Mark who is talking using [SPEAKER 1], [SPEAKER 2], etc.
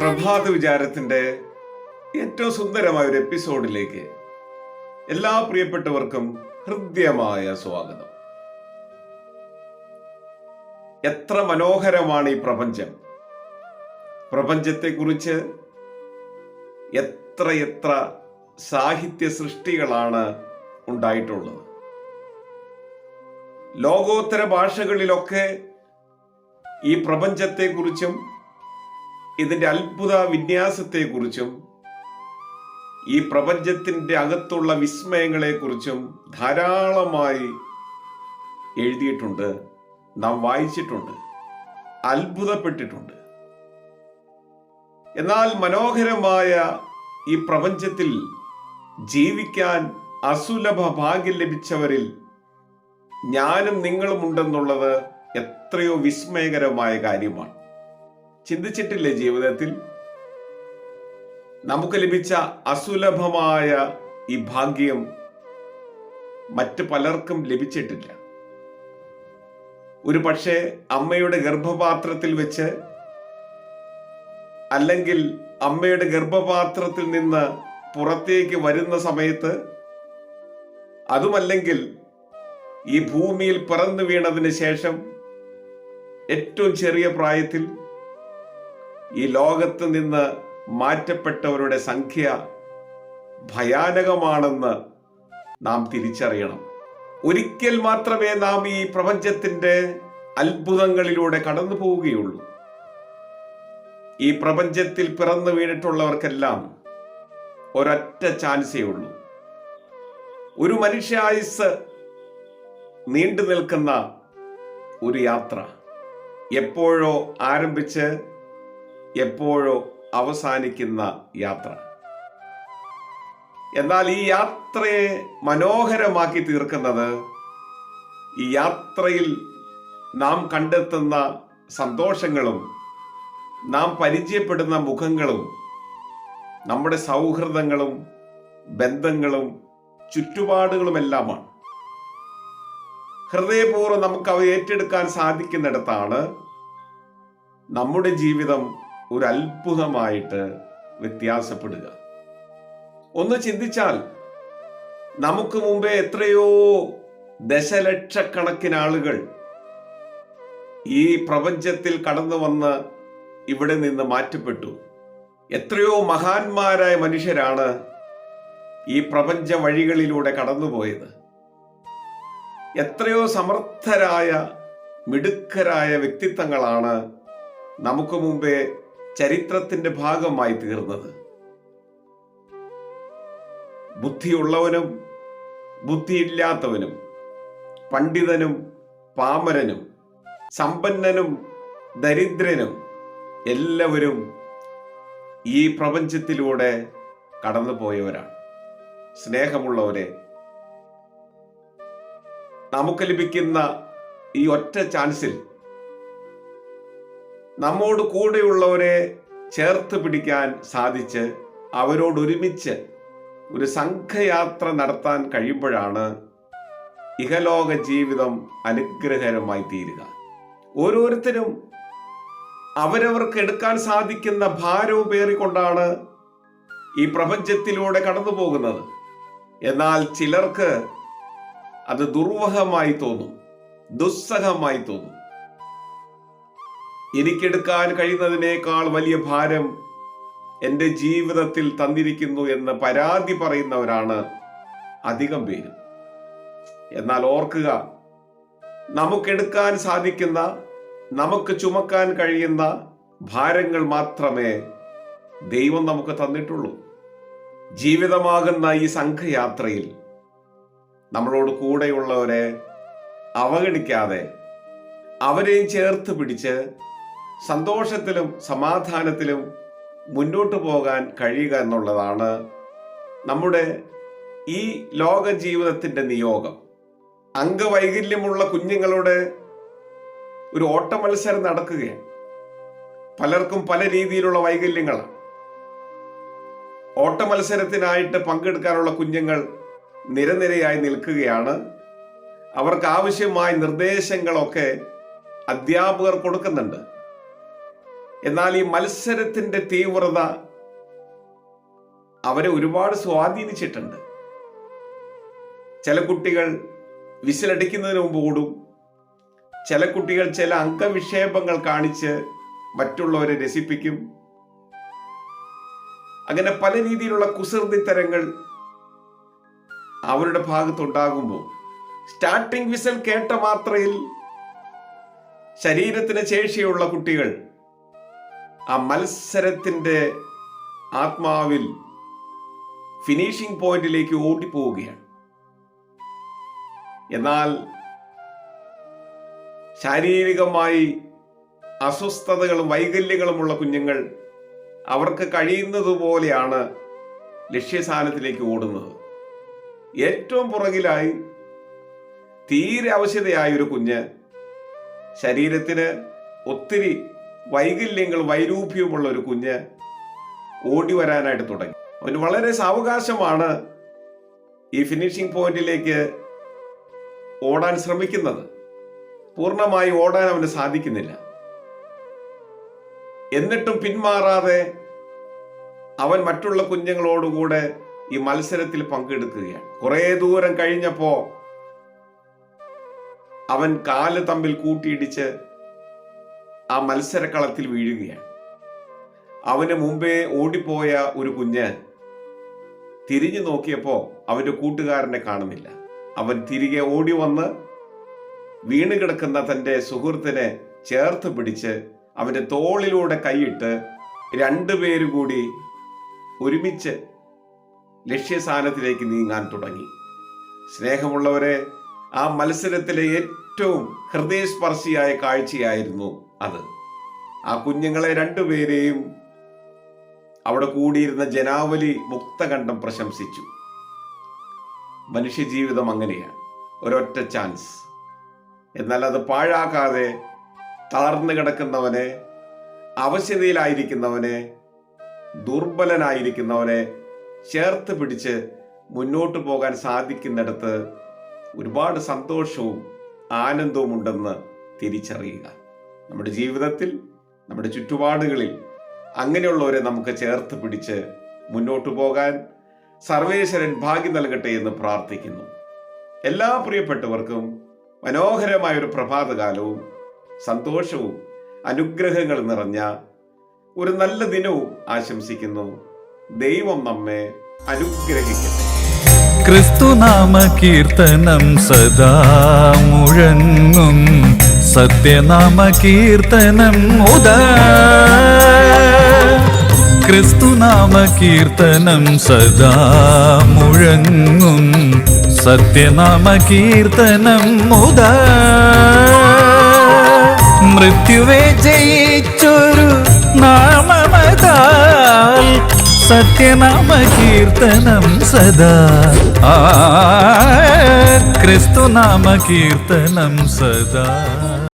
[SPEAKER 1] പ്രഭാത വിചാരത്തിന്റെ ഏറ്റവും സുന്ദരമായ ഒരു എപ്പിസോഡിലേക്ക് എല്ലാ പ്രിയപ്പെട്ടവർക്കും ഹൃദ്യമായ സ്വാഗതം. എത്ര മനോഹരമാണ് ഈ പ്രപഞ്ചം. പ്രപഞ്ചത്തെക്കുറിച്ച് എത്ര എത്ര സാഹിത്യ സൃഷ്ടികളാണ് ഉണ്ടായിട്ടുള്ളത്. ലോകോത്തര ഭാഷകളിലൊക്കെ ഈ പ്രപഞ്ചത്തെക്കുറിച്ചും ഇതിന്റെ അത്ഭുത വിന്യാസത്തെക്കുറിച്ചും ഈ പ്രപഞ്ചത്തിന്റെ അകത്തുള്ള വിസ്മയങ്ങളെക്കുറിച്ചും ധാരാളമായി എഴുതിയിട്ടുണ്ട് നാം വായിച്ചിട്ടുണ്ട് അത്ഭുതപ്പെട്ടിട്ടുണ്ട്. എന്നാൽ മനോഹരമായ ഈ പ്രപഞ്ചത്തിൽ ജീവിക്കാൻ അസുലഭ ഭാഗ്യം ലഭിച്ചവരിൽ ഞാനും നിങ്ങളും ഉണ്ടെന്നുള്ളത് എത്രയോ വിസ്മയകരമായ കാര്യമാണ്. ചിന്തിച്ചിട്ടില്ലേ ജീവിതത്തിൽ? നമുക്ക് ലഭിച്ച അസുലഭമായ ഈ ഭാഗ്യം മറ്റു പലർക്കും ലഭിച്ചിട്ടില്ല. ഒരു പക്ഷേ അമ്മയുടെ ഗർഭപാത്രത്തിൽ വെച്ച് അല്ലെങ്കിൽ അമ്മയുടെ ഗർഭപാത്രത്തിൽ നിന്ന് പുറത്തേക്ക് വരുന്ന സമയത്ത് അതുമല്ലെങ്കിൽ ഈ ഭൂമിയിൽ പിറന്നു വീണതിന് ശേഷം ഏറ്റവും ചെറിയ പ്രായത്തിൽ ഈ ലോകത്ത് നിന്ന് മാറ്റപ്പെട്ടവരുടെ സംഖ്യ ഭയാനകമാണെന്ന് നാം തിരിച്ചറിയണം. ഒരിക്കൽ മാത്രമേ നാം ഈ പ്രപഞ്ചത്തിന്റെ അത്ഭുതങ്ങളിലൂടെ കടന്നു പോവുകയുള്ളൂ. ഈ പ്രപഞ്ചത്തിൽ പിറന്നു വീണിട്ടുള്ളവർക്കെല്ലാം ഒരൊറ്റ ചാൻസേ ഉള്ളൂ. ഒരു മനുഷ്യായുസ് നീണ്ടു നിൽക്കുന്ന ഒരു യാത്ര. എപ്പോഴോ ആരംഭിച്ച് എപ്പോഴോ അവസാനിക്കുന്ന യാത്ര. എന്നാൽ ഈ യാത്രയെ മനോഹരമാക്കി തീർക്കുന്നത് ഈ യാത്രയിൽ നാം കണ്ടെത്തുന്ന സന്തോഷങ്ങളും നാം പരിചയപ്പെടുന്ന മുഖങ്ങളും നമ്മുടെ സൗഹൃദങ്ങളും ബന്ധങ്ങളും ചുറ്റുപാടുകളുമെല്ലാമാണ്. ഹൃദയപൂർവം നമുക്ക് അവ ഏറ്റെടുക്കാൻ സാധിക്കുന്നിടത്താണ് നമ്മുടെ ജീവിതം ഒരു അത്ഭുതമായിട്ട് വ്യത്യാസപ്പെടുക. ഒന്ന് ചിന്തിച്ചാൽ നമുക്ക് മുമ്പേ എത്രയോ ദശലക്ഷക്കണക്കിന് ആളുകൾ ഈ പ്രപഞ്ചത്തിൽ കടന്നു വന്ന് ഇവിടെ നിന്ന് മാറ്റപ്പെട്ടു. എത്രയോ മഹാന്മാരായ മനുഷ്യരാണ് ഈ പ്രപഞ്ച വഴികളിലൂടെ കടന്നുപോയത്. എത്രയോ സമർത്ഥരായ മിടുക്കരായ വ്യക്തിത്വങ്ങളാണ് നമുക്ക് മുമ്പേ ചരിത്രത്തിന്റെ ഭാഗമായി തീർന്നത്. ബുദ്ധിയുള്ളവനും ബുദ്ധിയില്ലാത്തവനും പണ്ഡിതനും പാമരനും സമ്പന്നനും ദരിദ്രനും എല്ലാവരും ഈ പ്രപഞ്ചത്തിലൂടെ കടന്നുപോയവരാണ്. സ്നേഹമുള്ളവരെ നമുക്ക് ലഭിക്കുന്ന ഈ ഒറ്റ ചാൻസിൽ നമ്മോട് കൂടെയുള്ളവരെ ചേർത്ത് പിടിക്കാൻ സാധിച്ച് അവരോടൊരുമിച്ച് ഒരു സംഘയാത്ര നടത്താൻ കഴിയുമ്പോഴാണ് ഇഹലോക ജീവിതം അനുഗ്രഹകരമായി തീരുക. ഓരോരുത്തരും അവരവർക്ക് എടുക്കാൻ സാധിക്കുന്ന ഭാരവും പേറിക്കൊണ്ടാണ് ഈ പ്രപഞ്ചത്തിലൂടെ കടന്നു പോകുന്നത് എന്നാൽ ചിലർക്ക് അത് ദുർവഹമായി തോന്നും ദുസ്സഹമായി തോന്നും. എനിക്കെടുക്കാൻ കഴിയുന്നതിനേക്കാൾ വലിയ ഭാരം എന്റെ ജീവിതത്തിൽ തന്നിരിക്കുന്നു എന്ന് പരാതി പറയുന്നവരാണ് അധികം പേര്. എന്നാൽ ഓർക്കുക നമുക്കെടുക്കാൻ സാധിക്കുന്ന നമുക്ക് ചുമക്കാൻ കഴിയുന്ന ഭാരങ്ങൾ മാത്രമേ ദൈവം നമുക്ക് തന്നിട്ടുള്ളൂ. ജീവിതമാകുന്ന ഈ സംഘയാത്രയിൽ നമ്മളോട് കൂടെയുള്ളവരെ അവഗണിക്കാതെ അവരെയും ചേർത്ത് പിടിച്ച് സന്തോഷത്തിലും സമാധാനത്തിലും മുന്നോട്ട് പോകാൻ കഴിയുക എന്നുള്ളതാണ് നമ്മുടെ ഈ ലോക ജീവിതത്തിന്റെ നിയോഗം. അംഗവൈകല്യമുള്ള കുഞ്ഞുങ്ങളുടെ ഒരു ഓട്ട മത്സരം നടക്കുകയാണ്. പലർക്കും പല രീതിയിലുള്ള വൈകല്യങ്ങളാണ്. ഓട്ട മത്സരത്തിനായിട്ട് പങ്കെടുക്കാനുള്ള കുഞ്ഞുങ്ങൾ നിരനിരയായി നിൽക്കുകയാണ്. അവർക്ക് ആവശ്യമായ നിർദ്ദേശങ്ങളൊക്കെ അധ്യാപകർ കൊടുക്കുന്നുണ്ട്. എന്നാൽ ഈ മത്സരത്തിന്റെ തീവ്രത അവരെ ഒരുപാട് സ്വാധീനിച്ചിട്ടുണ്ട്. ചില കുട്ടികൾ വിസിലടിക്കുന്നതിന് മുമ്പ് ഓടും. ചില കുട്ടികൾ ചില അംഗവിക്ഷേപങ്ങൾ കാണിച്ച് മറ്റുള്ളവരെ രസിപ്പിക്കും. അങ്ങനെ പല രീതിയിലുള്ള കുസൃതിത്തരങ്ങൾ അവരുടെ ഭാഗത്തുണ്ടാകുമ്പോൾ സ്റ്റാർട്ടിംഗ് വിസൽ കേട്ട മാത്രയിൽ ശരീരത്തിന് ശേഷിയുള്ള കുട്ടികൾ ആ മത്സരത്തിന്റെ ആത്മാവിൽ ഫിനിഷിംഗ് പോയിന്റിലേക്ക് ഓടിപ്പോവുകയാണ്. എന്നാൽ ശാരീരികമായി അസ്വസ്ഥതകളും വൈകല്യങ്ങളുമുള്ള കുഞ്ഞുങ്ങൾ അവർക്ക് കഴിയുന്നതുപോലെയാണ് ലക്ഷ്യസ്ഥാനത്തിലേക്ക് ഓടുന്നത്. ഏറ്റവും പുറകിലായി തീരെ അവശതയായ ഒരു കുഞ്ഞ് ശരീരത്തിന് ഒത്തിരി വൈകല്യങ്ങൾ വൈരൂപ്യവുമുള്ള ഒരു കുഞ്ഞ് ഓടി വരാനായിട്ട് തുടങ്ങി. അവന് വളരെ സാവകാശമാണ് ഈ ഫിനിഷിംഗ് പോയിന്റിലേക്ക് ഓടാൻ ശ്രമിക്കുന്നത്. പൂർണമായി ഓടാൻ അവന് സാധിക്കുന്നില്ല. എന്നിട്ടും പിന്മാറാതെ അവൻ മറ്റുള്ള കുഞ്ഞുങ്ങളോടുകൂടെ ഈ മത്സരത്തിൽ പങ്കെടുക്കുകയാണ്. കുറെ ദൂരം കഴിഞ്ഞപ്പോ അവൻ കാൽ തമ്മിൽ കൂട്ടിയിടിച്ച് ആ മത്സരക്കളത്തിൽ വീഴുകയാണ്. അവന് മുമ്പേ ഓടിപ്പോയ ഒരു കുഞ്ഞ് തിരിഞ്ഞു നോക്കിയപ്പോ അവന്റെ കൂട്ടുകാരനെ കാണുന്നില്ല. അവൻ തിരികെ ഓടി വന്ന് വീണ് കിടക്കുന്ന തന്റെ സുഹൃത്തിനെ ചേർത്ത് പിടിച്ച് അവന്റെ തോളിലൂടെ കൈയിട്ട് രണ്ടുപേരും കൂടി ഒരുമിച്ച് ലക്ഷ്യസ്ഥാനത്തിലേക്ക് നീങ്ങാൻ തുടങ്ങി. സ്നേഹമുള്ളവരെ ആ മത്സരത്തിലെ ഏറ്റവും ഹൃദയസ്പർശിയായ കാഴ്ചയായിരുന്നു അത്. ആ കുഞ്ഞുങ്ങളെ രണ്ടുപേരെയും അവിടെ കൂടിയിരുന്ന ജനാവലി മുക്തകണ്ഠം പ്രശംസിച്ചു. മനുഷ്യജീവിതം അങ്ങനെയാണ്. ഒരൊറ്റ ചാൻസ് എന്നാൽ അത് പാഴാക്കാതെ തളർന്നു കിടക്കുന്നവനെ അവശതയിലായിരിക്കുന്നവനെ ദുർബലനായിരിക്കുന്നവനെ ചേർത്ത് പിടിച്ച് മുന്നോട്ട് പോകാൻ സാധിക്കുന്നിടത്ത് ഒരുപാട് സന്തോഷവും ആനന്ദവും ഉണ്ടെന്ന് തിരിച്ചറിയുക. നമ്മുടെ ജീവിതത്തിൽ നമ്മുടെ ചുറ്റുപാടുകളിൽ അങ്ങനെയുള്ളവരെ നമുക്ക് ചേർത്ത് പിടിച്ച് മുന്നോട്ട് പോകാൻ സർവേശ്വരൻ ഭാഗ്യം നൽകട്ടെ എന്ന് പ്രാർത്ഥിക്കുന്നു. എല്ലാ പ്രിയപ്പെട്ടവർക്കും മനോഹരമായ ഒരു പ്രഭാതകാലവും സന്തോഷവും അനുഗ്രഹങ്ങൾ നിറഞ്ഞ ഒരു നല്ല ദിനവും ആശംസിക്കുന്നു. ദൈവം നമ്മെ അനുഗ്രഹിക്കട്ടെ
[SPEAKER 2] ക്രിസ്തുനാമ കീർത്തനം സദാ മുഴങ്ങും. സത്യനാമ കീർത്തനം ഉദ. ക്രിസ്തുനാമ കീർത്തനം സദാ മുഴങ്ങും. സത്യനാമ കീർത്തനം മുത മൃത്യുവേ ജയിച്ചൊരു സത്യനാമ കീർത്തനം സദാ. ക്രിസ്തുനാമ കീർത്തനം സദാ.